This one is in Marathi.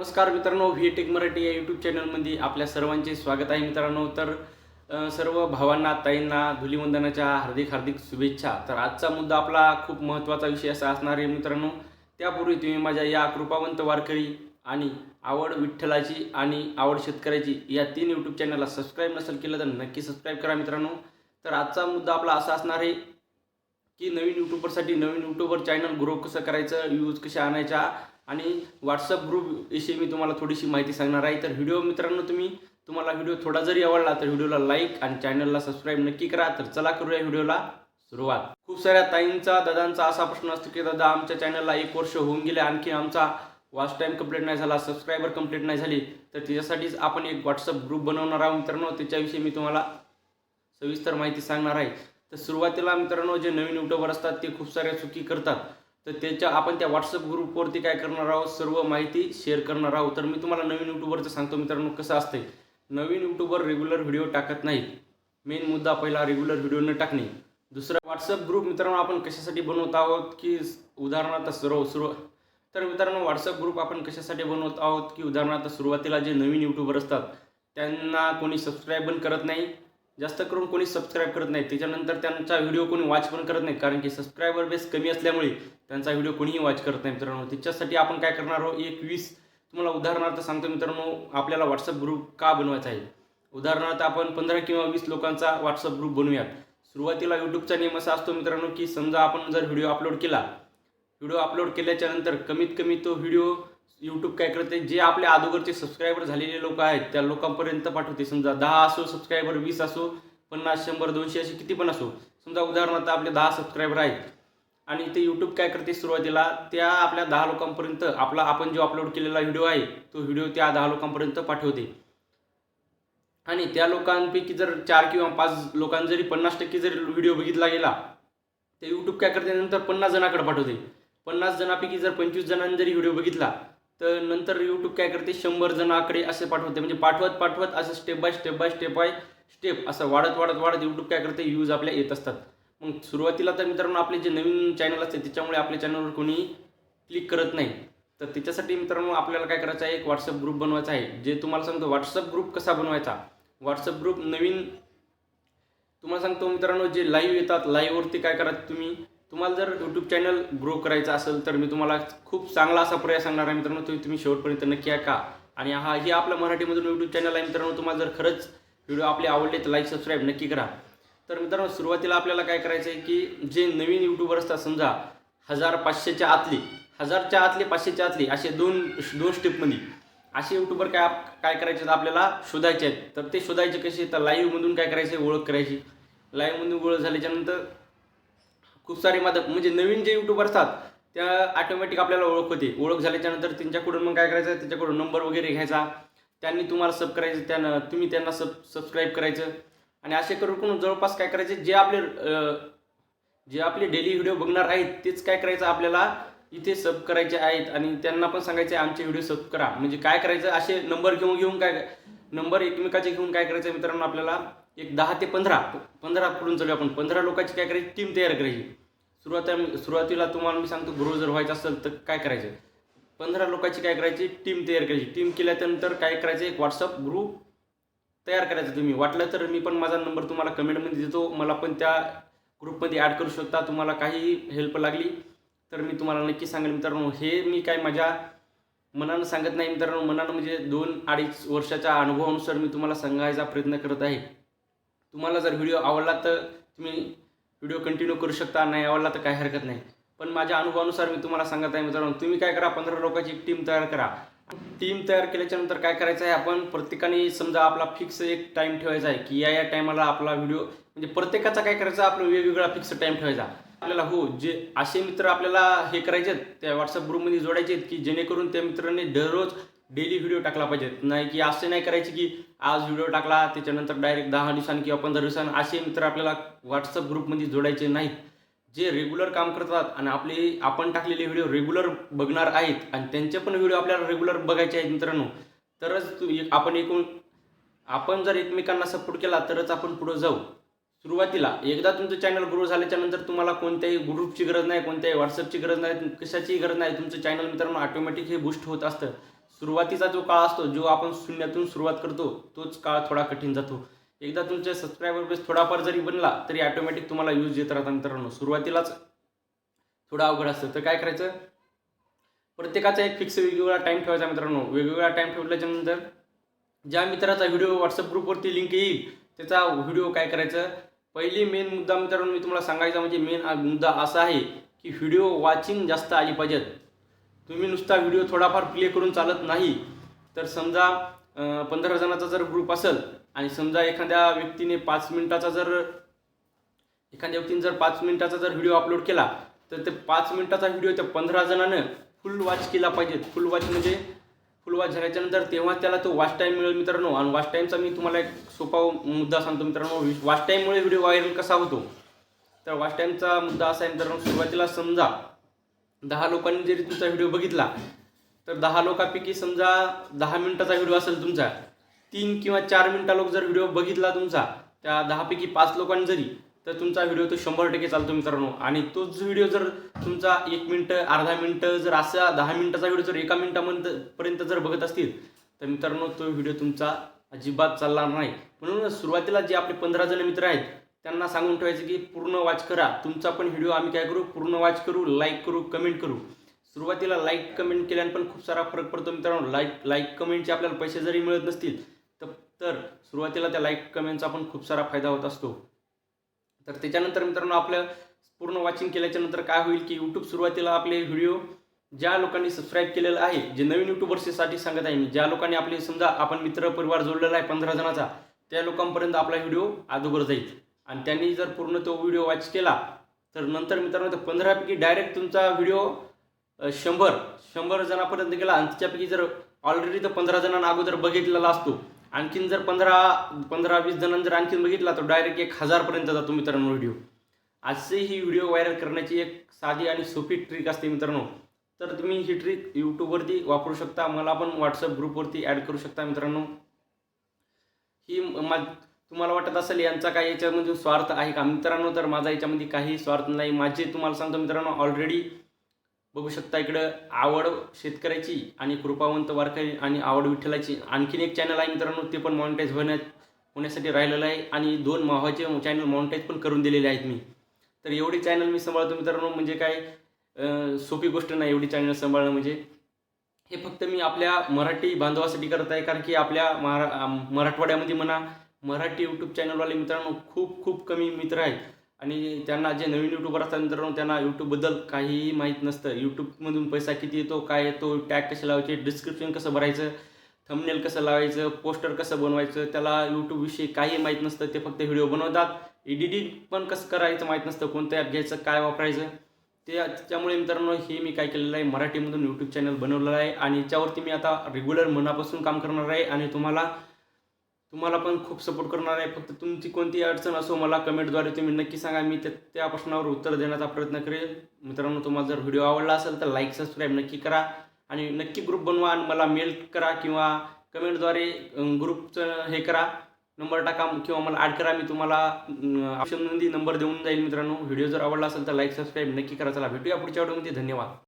नमस्कार मित्रांनो व्ही टेक मराठी या यूट्यूब चॅनलमध्ये आपल्या सर्वांचे स्वागत आहे मित्रांनो. तर सर्व भावांना ताईंना धुलीवंदनाच्या हार्दिक हार्दिक शुभेच्छा. तर आजचा मुद्दा आपला खूप महत्त्वाचा विषय असा असणार आहे मित्रांनो. त्यापूर्वी तुम्ही माझ्या या कृपावंत वारकरी आणि आवड विठ्ठलाची आणि आवड शेतकऱ्याची या तीन यूट्यूब चॅनलला सबस्क्राईब नसेल केलं तर नक्की सबस्क्राईब करा मित्रांनो. तर आजचा मुद्दा आपला असा असणार आहे की नवीन यूट्यूबरसाठी नवीन यूट्यूबर चॅनल ग्रो कसं करायचं व्ह्यूज कशा आणायच्या आणि व्हॉट्सअप ग्रुप विषयी मी तुम्हाला थोडीशी माहिती सांगणार आहे. तर व्हिडिओ मित्रांनो तुम्ही तुम्हाला व्हिडिओ थोडा जरी आवडला तर व्हिडिओला लाईक आणि चॅनलला सबस्क्राईब नक्की करा. तर चला करूया व्हिडिओला सुरुवात. खूप साऱ्या ताईंचा दादांचा असा प्रश्न असतो की दादा आमच्या चॅनलला एक वर्ष होऊन गेले आणखी आमचा वॉच टाईम कंप्लीट नाही झाला सबस्क्रायबर कंप्लीट नाही झाली. तर त्याच्यासाठीच आपण एक व्हॉट्सअप ग्रुप बनवणार आहोत मित्रांनो. त्याच्याविषयी मी तुम्हाला सविस्तर माहिती सांगणार आहे. तर सुरुवातीला मित्रांनो जे नवीन युट्यूबर असतात ते खूप साऱ्या चुकी करतात. तर त्याच्या आपण त्या व्हॉट्सअप ग्रुपवरती काय करणार आहोत? सर्व माहिती शेअर करणार आहोत. तर मी तुम्हाला नवीन युट्यूबरचं सांगतो मित्रांनो कसं असते नवीन युट्यूबर रेग्युलर व्हिडिओ टाकत नाही मेन मुद्दा पहिला रेग्युलर व्हिडिओ न टाकणे. दुसरा व्हॉट्सअप ग्रुप मित्रांनो आपण कशासाठी बनवत आहोत? की उदाहरणार्थ सर्व सुरू. तर मित्रांनो व्हॉट्सअप ग्रुप आपण कशासाठी बनवत आहोत? की उदाहरणार्थ सुरुवातीला जे नवीन युट्यूबर असतात त्यांना कोणी सबस्क्राईब पण करत नाही. जास्त करून कोणी सबस्क्राईब करत नाही. त्याच्यानंतर त्यांचा व्हिडिओ कोणी वॉच पण करत नाही. कारण की सबस्क्रायबर बेस कमी असल्यामुळे त्यांचा व्हिडिओ कोणीही वॉच करत नाही मित्रांनो. त्याच्यासाठी आपण काय करणार आहोत? एक वीस तुम्हाला उदाहरणार्थ सांगतो मित्रांनो आपल्याला व्हॉट्सअप ग्रुप का बनवायचा आहे? उदाहरणार्थ आपण पंधरा किंवा वीस लोकांचा व्हॉट्सअप ग्रुप बनवूयात. सुरुवातीला यूट्यूबचा नियम असा असतो मित्रांनो की समजा आपण जर व्हिडिओ अपलोड केला व्हिडिओ अपलोड केल्याच्यानंतर कमीत कमी तो व्हिडिओ यूट्यूब काय करते जे आपले अगोदरचे सबस्क्रायबर झालेले लोक आहेत त्या लोकांपर्यंत पाठवते. समजा दहा असो सबस्क्रायबर वीस असो पन्नास शंभर दोनशे असे किती पण असो. समजा उदाहरणार्थ आपले दहा सबस्क्रायबर आहेत. आणि ते यूट्यूब काय करते सुरुवातीला त्या आपल्या दहा लोकांपर्यंत आपला आपण जो अपलोड केलेला व्हिडिओ आहे तो व्हिडिओ त्या दहा लोकांपर्यंत पाठवते. आणि त्या लोकांपैकी जर चार किंवा पाच लोकांनी जरी पन्नास टक्के जर व्हिडिओ बघितला गेला तर यूट्यूब काय करते नंतर पन्नास जणांकडे पाठवते. पन्नास जणांपैकी जर पंचवीस जणांनी जरी व्हिडिओ बघितला तर नंतर यूट्यूब काय करते? शंभर जण आकडे असे पाठवते. म्हणजे पाठवत पाठवत असं step by step by step by step असं वाढत वाढत वाढत यूट्यूब काय करते? यूज आपल्या येत असतात. मग सुरुवातीला तर मित्रांनो आपले जे नवीन चॅनल असते त्याच्यामुळे आपल्या चॅनलवर कोणी क्लिक करत नाही. तर त्याच्यासाठी मित्रांनो आपल्याला काय करायचं आहे? एक व्हॉट्सअप ग्रुप बनवायचा आहे. जे तुम्हाला सांगतो व्हॉट्सअप ग्रुप कसा बनवायचा? व्हॉट्सअप ग्रुप नवीन तुम्हाला सांगतो मित्रांनो जे लाईव्ह येतात लाईव्हवरती काय करा तुम्ही? तुम्हाला जर यूट्यूब चॅनल ग्रो करायचा असेल तर मी तुम्हाला खूप चांगला असा पर्याय सांगणार आहे मित्रांनो. तुम्ही तुम्ही शेवटपर्यंत नक्की आहे का आणि हा हे आपल्या मराठीमधून यूट्यूब चॅनल आहे मित्रांनो. तुम्हाला जर खरंच व्हिडिओ आपले आवडले तर लाईक सबस्क्राईब नक्की करा. तर मित्रांनो सुरुवातीला आपल्याला काय करायचं आहे की जे नवीन यूट्यूबर असतात समजा हजार पाचशेच्या आतली हजारच्या आतले पाचशेच्या आतली असे दोन दोन स्टेपमध्ये असे यूट्यूबर काय काय करायचे आपल्याला? शोधायचे आहेत. तर ते शोधायचे कसे? तर लाईव्हमधून काय करायचे ओळख करायची. लाईव्हमधून ओळख झाल्याच्यानंतर खूप सारे मदत म्हणजे नवीन जे युट्यूबर असतात त्या ऑटोमॅटिक आपल्याला ओळख होते. ओळख झाल्याच्यानंतर त्यांच्याकडून मग काय करायचं? त्यांच्याकडून नंबर वगैरे घ्यायचा. त्यांनी तुम्हाला सब करायचं त्यानं तुम्ही त्यांना सब सबस्क्राईब करायचं. आणि असे करून जवळपास काय करायचे? जे आपले जे आपले डेली व्हिडिओ बघणार आहेत तेच काय करायचं? आपल्याला इथे सब करायचे आहेत आणि त्यांना पण सांगायचे आमचे व्हिडिओ सब करा. म्हणजे काय करायचं? असे नंबर घेऊन घेऊन काय नंबर एकमेकाचे घेऊन काय करायचं मित्रांनो आपल्याला? एक दहा ते पंधरा पंधरा पुढून चालू आपण. पंधरा लोकांची काय करायची? टीम तयार करायची. सुरुवात सुरुवातीला तुम्हाला मी सांगतो ग्रो जर व्हायचं असेल तर काय करायचं? पंधरा लोकांची काय करायची? टीम तयार करायची. टीम केल्यानंतर काय करायचं? एक व्हॉट्सअप ग्रुप तयार करायचं तुम्ही. वाटलं तर मी पण माझा नंबर तुम्हाला कमेंटमध्ये देतो. मला पण त्या ग्रुपमध्ये ॲड करू शकता. तुम्हाला काही हेल्प लागली तर मी तुम्हाला नक्की सांगेल मित्रांनो. हे मी काय माझ्या मनानं सांगत नाही मित्रांनो. मनानं म्हणजे दोन अडीच वर्षाच्या अनुभवानुसार मी तुम्हाला सांगायचा प्रयत्न करत आहे. तुम्हाला जर व्हिडिओ आवडला तर तुम्ही व्हिडिओ कंटिन्यू करू शकता नाही आवडला तर काही हरकत नाही. पण माझ्या अनुभवानुसार मी तुम्हाला सांगत आहे मित्रांनो तुम्ही काय करा पंधरा लोकांची एक टीम तयार करा. टीम तयार केल्याच्यानंतर काय करायचं आहे आपण प्रत्येकाने समजा आपला फिक्स एक टाईम ठेवायचा आहे की या या टायमाला आपला व्हिडिओ म्हणजे प्रत्येकाचा काय करायचा आपला वेगवेगळा फिक्स टाईम ठेवायचा. आपल्याला हो जे असे मित्र आपल्याला हे करायचे आहेत, त्या व्हॉट्सअप ग्रुपमध्ये जोडायचे आहेत की जेणेकरून त्या मित्रांनी दररोज डेली व्हिडिओ टाकला पाहिजेत नाही की असे नाही करायचे की आज व्हिडिओ टाकला त्याच्यानंतर डायरेक्ट दहा दिवसांनी किंवा पंधरा दिवसांनी असे मित्र आपल्याला व्हॉट्सअप ग्रुपमध्ये जोडायचे नाहीत. जे रेग्युलर काम करतात आणि आपले आपण टाकलेले व्हिडिओ रेग्युलर बघणार आहेत आणि त्यांचे पण व्हिडिओ आपल्याला रेग्युलर बघायचे आहेत मित्रांनो. तरच तू एक- आपण एकूण आपण जर एकमेकांना सपोर्ट केला तरच आपण पुढे जाऊ. सुरुवातीला एकदा तुमचं चॅनल ग्रो झाल्याच्यानंतर तुम्हाला कोणत्याही ग्रुपची गरज नाही कोणत्याही व्हॉट्सअपची गरज नाही कशाचीही गरज नाही. तुमचं चॅनल मित्रांनो ऑटोमॅटिक हे बूस्ट होत असतं. सुरुवातीचा जो काळ असतो जो आपण शून्यातून सुरुवात करतो तोच काळ थोडा कठीण जातो. एकदा तुमचे सबस्क्रायबर बेस थोडाफार जरी बनला तरी ऑटोमॅटिक तुम्हाला यूज येत राहता मित्रांनो. सुरुवातीलाच थोडं अवघड असतं. तर काय करायचं? प्रत्येकाचा एक फिक्स वेगवेगळा टाईम ठेवायचा मित्रांनो. वेगवेगळा टाईम ठेवल्याच्यानंतर ज्या मित्राचा व्हिडिओ व्हॉट्सअप ग्रुपवरती लिंक येईल त्याचा व्हिडिओ काय करायचं? पहिली मेन मुद्दा मित्रांनो मी तुम्हाला सांगायचा म्हणजे मेन मुद्दा असा आहे की व्हिडिओ वॉचिंग जास्त आली पाहिजेत. तुम्ही नुसता व्हिडिओ थोडाफार प्ले करून चालत नाही तर समजा पंधरा जणाचा जर ग्रुप असेल आणि समजा एखाद्या व्यक्तीने पाच मिनिटाचा जर एखाद्या व्यक्तीने जर पाच मिनिटाचा जर व्हिडिओ अपलोड केला तर ते पाच मिनिटाचा व्हिडिओ त्या पंधरा जणांनं फुल वॉच केला पाहिजे. फुल वॉच म्हणजे फुल वॉच झाल्याच्यानंतर तेव्हा त्याला तो वॉच टाईम मिळेल मित्रांनो. आणि वॉच टाईमचा मी तुम्हाला एक सोपा मुद्दा सांगतो मित्रांनो. वॉच टाईममुळे व्हिडिओ व्हायरल कसा होतो? तर वॉच टाईमचा मुद्दा असा आहे मित्रांनो सुरुवातीला समजा दहा लोकांनी जरी तुमचा व्हिडिओ बघितला तर दहा लोकांपैकी समजा दहा मिनिटाचा व्हिडिओ असेल तुमचा तीन किंवा चार मिनिटा लोक जर व्हिडिओ बघितला तुमचा त्या दहापैकी पाच लोकांनी जरी तर तुमचा व्हिडिओ तो शंभर टक्के चालतो मित्रांनो. आणि तोच व्हिडिओ जर तुमचा एक मिनटं अर्धा मिनटं जर असा दहा मिनिटाचा व्हिडिओ जर एका मिनिटापर्यंत पर्यंत जर बघत असतील तर मित्रांनो तो व्हिडिओ तुमचा अजिबात चालणार नाही. म्हणून सुरुवातीला जे आपले पंधरा जण मित्र आहेत त्यांना सांगून ठेवायचं की पूर्ण वॉच करा. तुमचा पण व्हिडिओ आम्ही काय करू? पूर्ण वॉच करू लाईक करू कमेंट करू. सुरुवातीला लाईक कमेंट केल्याने पण खूप सारा फरक पडतो मित्रांनो. लाईक लाईक कमेंटचे आपल्याला पैसे जरी मिळत नसतील तर तर सुरुवातीला त्या लाईक कमेंटचा पण खूप सारा फायदा होत असतो. तर त्याच्यानंतर मित्रांनो आपलं पूर्ण वॉचिंग केल्याच्यानंतर काय होईल की यूट्यूब सुरुवातीला आपले व्हिडिओ ज्या लोकांनी सबस्क्राईब केलेलं आहे जे नवीन युट्यूबर्ससाठी सांगत आहे मी ज्या लोकांनी आपले समजा आपण मित्र परिवार जोडलेला आहे पंधरा जणाचा त्या लोकांपर्यंत आपला व्हिडिओ अगोदर जाईल. आणि त्यांनी जर पूर्ण तो व्हिडिओ वॉच केला तर नंतर मित्रांनो तर पंधरापैकी डायरेक्ट तुमचा व्हिडिओ शंभर शंभर जणांपर्यंत गेला. आणि त्याच्यापैकी जर ऑलरेडी तर पंधरा जणांना अगोदर बघितलेला असतो. आणखीन जर पंधरा पंधरा वीस जणांनी जर आणखीन बघितला तर डायरेक्ट एक हजारपर्यंत जातो मित्रांनो व्हिडिओ असे ही व्हिडिओ व्हायरल करण्याची एक साधी आणि सोपी ट्रिक असते मित्रांनो. तर तुम्ही ही ट्रिक यूट्यूबवरती वापरू शकता. मला पण व्हॉट्सअप ग्रुपवरती ॲड करू शकता मित्रांनो. ही मा तुम्हाला वाटत असेल यांचा काही याच्यामध्ये स्वार्थ आहे का? मित्रांनो तर माझा याच्यामध्ये काही स्वार्थ नाही. माझे तुम्हाला सांगतो मित्रांनो ऑलरेडी बघू शकता इकडं आवड शेतकऱ्याची आणि कृपावंत वारकरी आणि आवड विठ्ठलाची. आणखीन एक चॅनल आहे मित्रांनो ते पण मॉनिटाईज होण्यात होण्यासाठी राहिलेलं आहे आणि दोन मावाचे चॅनल मॉनिटाईज पण करून दिलेले आहेत मी. तर एवढी चॅनल मी सांभाळतो मित्रांनो म्हणजे काय सोपी गोष्ट नाही एवढी चॅनल सांभाळणं म्हणजे. हे फक्त मी आपल्या मराठी बांधवासाठी करत आहे कारण की आपल्या महारा मराठवाड्यामध्ये म्हणा मराठी यूट्यूब चॅनलवाले मित्रांनो खूप खूप कमी मित्र आहेत. आणि त्यांना जे नवीन यूट्यूबर असतात मित्रांनो त्यांना यूट्यूबबद्दल काहीही माहीत नसतं. यूट्यूबमधून पैसा किती येतो काय येतो टॅग कसे लावायचे डिस्क्रिप्शन कसं भरायचं थंबनेल कसं लावायचं पोस्टर कसं बनवायचं त्याला यूट्यूबविषयी काही माहीत नसतं. ते फक्त व्हिडिओ बनवतात. एडिटिंग पण कसं करायचं माहीत नसतं कोणतं ॲप घ्यायचं काय वापरायचं. ते त्यामुळे मित्रांनो हे मी काय केलेलं आहे मराठीमधून यूट्यूब चॅनल बनवलेलं आहे. आणि याच्यावरती मी आता रेग्युलर मनापासून काम करणार आहे. आणि तुम्हाला तुम्हाला पण खूप सपोर्ट करणार आहे. फक्त तुमची कोणती अडचण असो मला कमेंटद्वारे तुम्ही नक्की सांगा. मी त्या त्या प्रश्नावर उत्तर देण्याचा प्रयत्न करेल. मित्रांनो तुम्हाला जर व्हिडिओ आवडला असेल तर लाईक सबस्क्राईब नक्की करा. आणि नक्की ग्रुप बनवा आणि मला मेल करा किंवा कमेंटद्वारे ग्रुपचं हे करा. नंबर टाका किंवा मला ॲड करा. मी तुम्हाला ऑप्शनमध्ये नंबर देऊन जाईल मित्रांनो. व्हिडिओ जर आवडला असेल तर लाईक सबस्क्राईब नक्की करा. चला भेटूया पुढच्या व्हिडिओमध्ये धन्यवाद.